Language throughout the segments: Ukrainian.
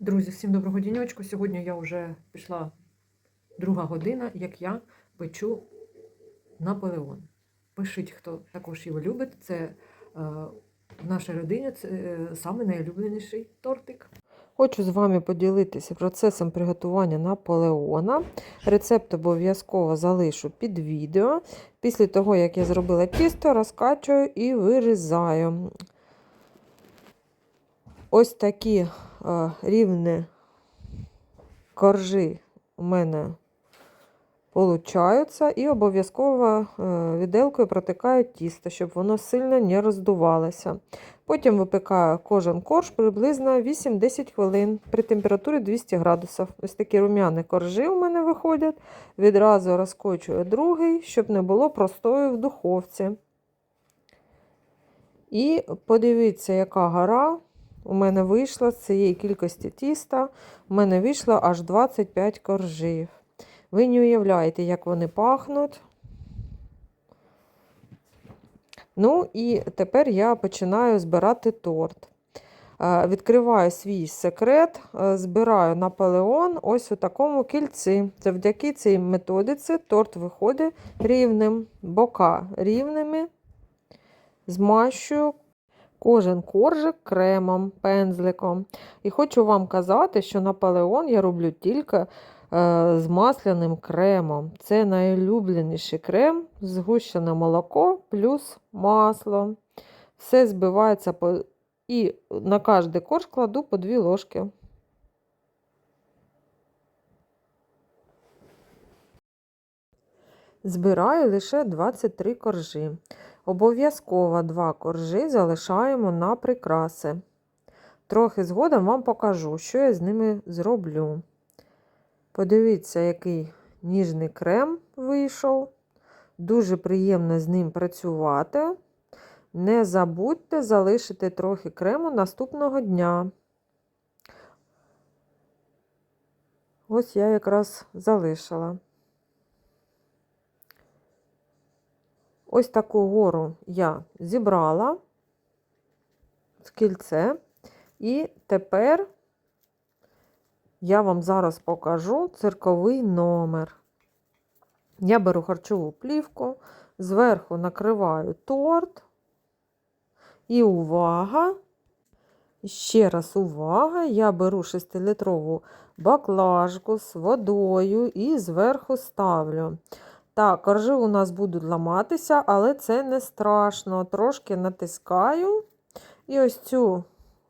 Друзі, всім доброго діньочку. Сьогодні я вже пішла друга година, як я печу Наполеон. Пишіть, хто також його любить. Це е, в нашій родині це е, саме найулюбленіший тортик. Хочу з вами поділитися процесом приготування Наполеона. Рецепт обов'язково залишу під відео. Після того, як я зробила тісто, розкачую і вирізаю. Ось такі е, рівні коржі у мене получаються. І обов'язково е, віделкою протикаю тісто, щоб воно сильно не роздувалося. Потім випікаю кожен корж приблизно 8-10 хвилин при температурі 200 градусів. Ось такі рум'яні коржі у мене виходять. Відразу розкочую другий, щоб не було простою в духовці. І подивіться, яка гора у мене вийшла з цієї кількості тіста. У мене вийшло аж 25 коржів. Ви не уявляєте, як вони пахнуть. Ну і тепер я починаю збирати торт. Е, Відкриваю свій секрет, е, збираю Наполеон ось у такому кільці. Завдяки цій методиці торт виходить рівним, бока рівними, змащую кожен коржик кремом, пензликом. І хочу вам казати, що Наполеон я роблю тільки е, з масляним кремом. Це найулюбленіший крем, згущене молоко плюс масло. Все збивається по... і на кожний корж кладу по 2 ложки. Збираю лише 23 коржі. Обов'язково 2 коржі залишаємо на прикраси. Трохи згодом вам покажу, що я з ними зроблю. Подивіться, який ніжний крем вийшов. Дуже приємно з ним працювати. Не забудьте залишити трохи крему наступного дня. Ось я якраз залишила. Ось таку гору я зібрала в кільце. І тепер я вам зараз покажу цирковий номер. Я беру харчову плівку, зверху накриваю торт. І увага! Ще раз увага! Я беру 6-літрову баклажку з водою і зверху ставлю. Так, коржи у нас будуть ламатися, але це не страшно. Трошки натискаю. І ось цю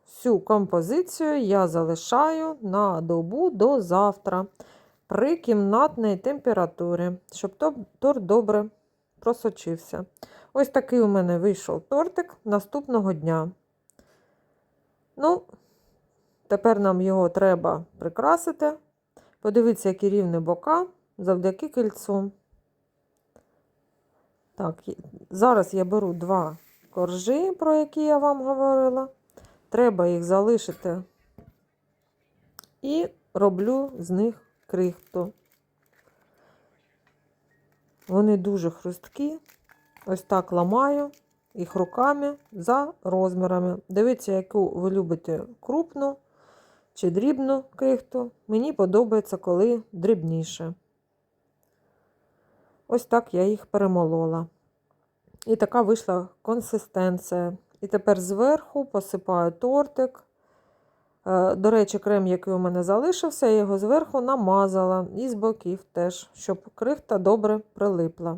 всю композицію я залишаю на добу до завтра при кімнатній температурі, щоб торт добре просочився. Ось такий у мене вийшов тортик наступного дня. Ну, тепер нам його треба прикрасити. Подивіться, які рівні бока завдяки кільцу. Так, зараз я беру два коржі, про які я вам говорила. Треба їх залишити і роблю з них крихту. Вони дуже хрусткі. Ось так ламаю їх руками за розмірами. Дивіться, яку ви любите крупну чи дрібну крихту. Мені подобається, коли дрібніше. Ось так я їх перемолола. І така вийшла консистенція. І тепер зверху посипаю тортик. Е, До речі, крем, який у мене залишився, я його зверху намазала і з боків теж, щоб крихта добре прилипла.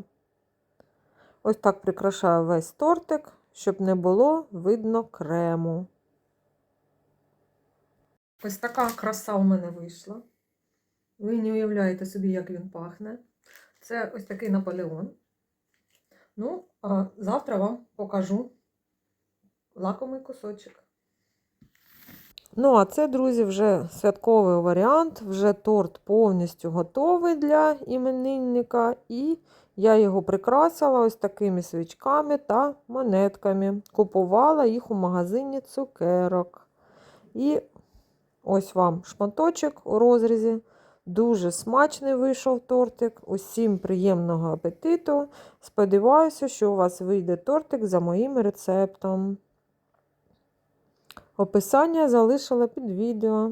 Ось так прикрашаю весь тортик, щоб не було видно крему. Ось така краса у мене вийшла. Ви не уявляєте собі, як він пахне. Це ось такий Наполеон. Ну, а завтра вам покажу лакомий кусочок. Ну, а це, друзі, вже святковий варіант. Вже торт повністю готовий для іменинника. І я його прикрасила ось такими свічками та монетками. Купувала їх у магазині цукерок. І ось вам шматочок у розрізі. Дуже смачний вийшов тортик. Усім приємного апетиту. Сподіваюся, що у вас вийде тортик за моїм рецептом. Описання залишила під відео.